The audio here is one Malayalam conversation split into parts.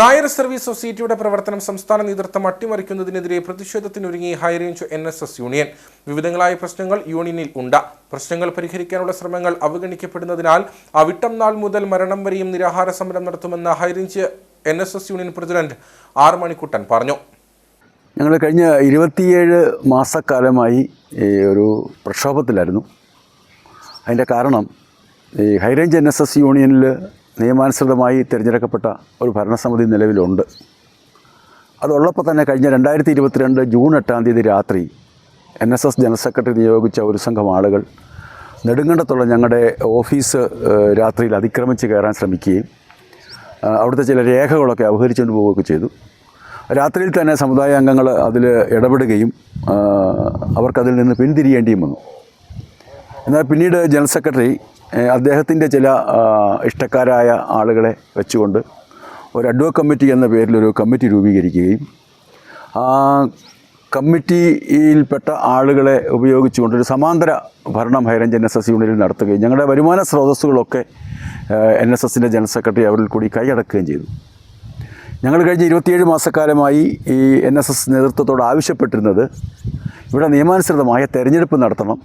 നായർ സർവീസ് സൊസൈറ്റിയുടെ പ്രവർത്തനം സംസ്ഥാന നേതൃത്വം അട്ടിമറിക്കുന്നതിനെതിരെ പ്രതിഷേധത്തിനൊരുങ്ങി High Range N S S union വിവിധങ്ങളായ പ്രശ്നങ്ങൾ യൂണിയനിൽ ഉണ്ട്. പ്രശ്നങ്ങൾ പരിഹരിക്കാനുള്ള ശ്രമങ്ങൾ അവഗണിക്കപ്പെടുന്നതിനാൽ അവിട്ടം നാൾ മുതൽ മരണം വരെയും നിരാഹാര സമരം നടത്തുമെന്ന് High Range N S S union president R Manikuttan പറഞ്ഞു. ഞങ്ങൾ കഴിഞ്ഞ ഇരുപത്തിയേഴ് മാസക്കാലമായി ഒരു പ്രക്ഷോഭത്തിലായിരുന്നു. അതിന്റെ കാരണം ഈ ഹൈറേഞ്ച് എൻ എസ് എസ് യൂണിയനിൽ നിയമാനുസൃതമായി തിരഞ്ഞെടുക്കപ്പെട്ട ഒരു ഭരണസമിതി നിലവിലുണ്ട്. അതുള്ളപ്പോൾ തന്നെ കഴിഞ്ഞ രണ്ടായിരത്തി ഇരുപത്തിരണ്ട് ജൂൺ എട്ടാം തീയതി രാത്രി N S S general secretary നിയോഗിച്ച ഒരു സംഘം ആളുകൾ നെടുങ്കണ്ടത്തുള്ള ഞങ്ങളുടെ ഓഫീസ് രാത്രിയിൽ അതിക്രമിച്ച് കയറാൻ ശ്രമിക്കുകയും അവിടുത്തെ ചില രേഖകളൊക്കെ അപഹരിച്ചുകൊണ്ട് പോവുകയൊക്കെ ചെയ്തു. രാത്രിയിൽ തന്നെ സമുദായ അംഗങ്ങൾ അതിൽ ഇടപെടുകയും അവർക്കതിൽ നിന്ന് പിന്തിരിയേണ്ടിയും വന്നു. എന്നാൽ പിന്നീട് ജനറൽ സെക്രട്ടറി അദ്ദേഹത്തിന്റെ ചില ഇഷ്ടക്കാരായ ആളുകളെ വെച്ചുകൊണ്ട് ഒരു അഡ്വോ കമ്മിറ്റി എന്ന പേരിലൊരു കമ്മിറ്റി രൂപീകരിക്കുകയും ആ കമ്മിറ്റിയിൽപ്പെട്ട ആളുകളെ ഉപയോഗിച്ചുകൊണ്ട് ഒരു സമാന്തര ഭരണം ഹൈറേഞ്ച് എൻ എസ് എസ് യൂണിയനിൽ നടത്തുകയും ഞങ്ങളുടെ വരുമാന സ്രോതസ്സുകളൊക്കെ എൻ എസ് എസിന്റെ ജനറൽ സെക്രട്ടറി അവരിൽ കൂടി കൈയടക്കുകയും ചെയ്തു. ഞങ്ങൾ കഴിഞ്ഞ ഇരുപത്തിയേഴ് മാസക്കാലമായി ഈ എൻ എസ് എസ് നേതൃത്വത്തോട് ആവശ്യപ്പെട്ടിരുന്നത് ഇവിടെ നിയമാനുസൃതമായ തെരഞ്ഞെടുപ്പ് നടത്തണം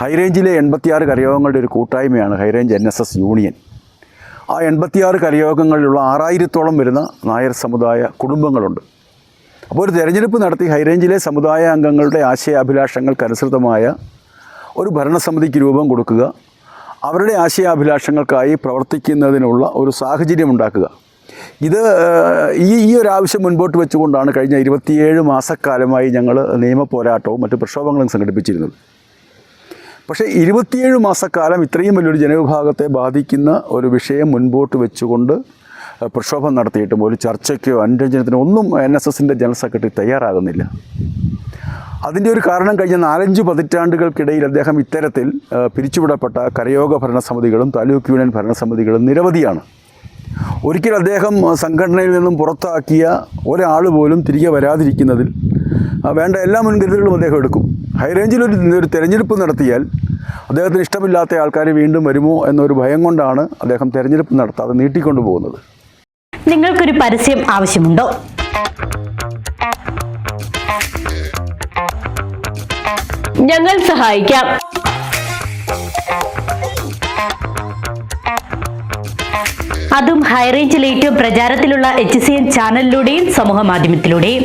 ഹൈറേഞ്ചിലെ എൺപത്തിയാറ് കരയോഗങ്ങളുടെ ഒരു കൂട്ടായ്മയാണ് High Range N S S union ആ എൺപത്തിയാറ് കരയോഗങ്ങളിലുള്ള ആറായിരത്തോളം വരുന്ന നായർ സമുദായ കുടുംബങ്ങളുണ്ട്. അപ്പോൾ ഒരു തെരഞ്ഞെടുപ്പ് നടത്തി ഹൈറേഞ്ചിലെ സമുദായ അംഗങ്ങളുടെ ആശയാഭിലാഷങ്ങൾക്കനുസൃതമായ ഒരു ഭരണസമിതിക്ക് രൂപം കൊടുക്കുക അവരുടെ ആശയാഭിലാഷങ്ങൾക്കായി പ്രവർത്തിക്കുന്നതിനുള്ള ഒരു സാഹചര്യം ഉണ്ടാക്കുക. ഇത് ഈ ഈ ഒരു ആവശ്യം മുൻപോട്ട് വെച്ചുകൊണ്ടാണ് കഴിഞ്ഞ ഇരുപത്തിയേഴ് മാസക്കാലമായി ഞങ്ങൾ നിയമ പോരാട്ടവും മറ്റ് പ്രക്ഷോഭങ്ങളും സംഘടിപ്പിച്ചിരുന്നത്. പക്ഷേ ഇരുപത്തിയേഴ് മാസക്കാലം ഇത്രയും വലിയൊരു ജനവിഭാഗത്തെ ബാധിക്കുന്ന ഒരു വിഷയം മുൻപോട്ട് വെച്ചുകൊണ്ട് പ്രക്ഷോഭം നടത്തിയിട്ടും ഒരു ചർച്ചയ്ക്കോ അനുരഞ്ജനത്തിനോ ഒന്നും എൻ എസ് എസിന്റെ ജനറൽ സെക്രട്ടറി തയ്യാറാകുന്നില്ല. അതിന്റെ ഒരു കാരണം കഴിഞ്ഞ നാലഞ്ച് പതിറ്റാണ്ടുകൾക്കിടയിൽ അദ്ദേഹം ഇത്തരത്തിൽ പിരിച്ചുവിടപ്പെട്ട കരയോഗ ഭരണസമിതികളും താലൂക്ക് യൂണിയൻ ഭരണസമിതികളും നിരവധിയാണ്. ഒരിക്കൽ അദ്ദേഹം സംഘടനയിൽ നിന്നും പുറത്താക്കിയ ഒരാൾ പോലും തിരികെ വരാതിരിക്കുന്നതിൽ വേണ്ട എല്ലാ മുൻകരുതലുകളും അദ്ദേഹം എടുക്കും. ഹൈറേഞ്ചിൽ ഒരു തിരഞ്ഞെടുപ്പ് തെരഞ്ഞെടുപ്പ് നടത്തിയാൽ അദ്ദേഹത്തിന് ഇഷ്ടമില്ലാത്ത ആൾക്കാർ വീണ്ടും വരുമോ എന്നൊരു ഭയം കൊണ്ടാണ് അദ്ദേഹം തെരഞ്ഞെടുപ്പ് നടത്താതെ നീട്ടിക്കൊണ്ടു പോകുന്നത് നിങ്ങൾക്കൊരു പരസ്യം ആവശ്യമുണ്ടോ? ഞങ്ങൾ സഹായിക്കാം. അതും ഹൈറേഞ്ചിൽ ഏറ്റവും പ്രചാരത്തിലുള്ള എച്ച് സി എൻ ചാനലിലൂടെയും സമൂഹ മാധ്യമത്തിലൂടെയും.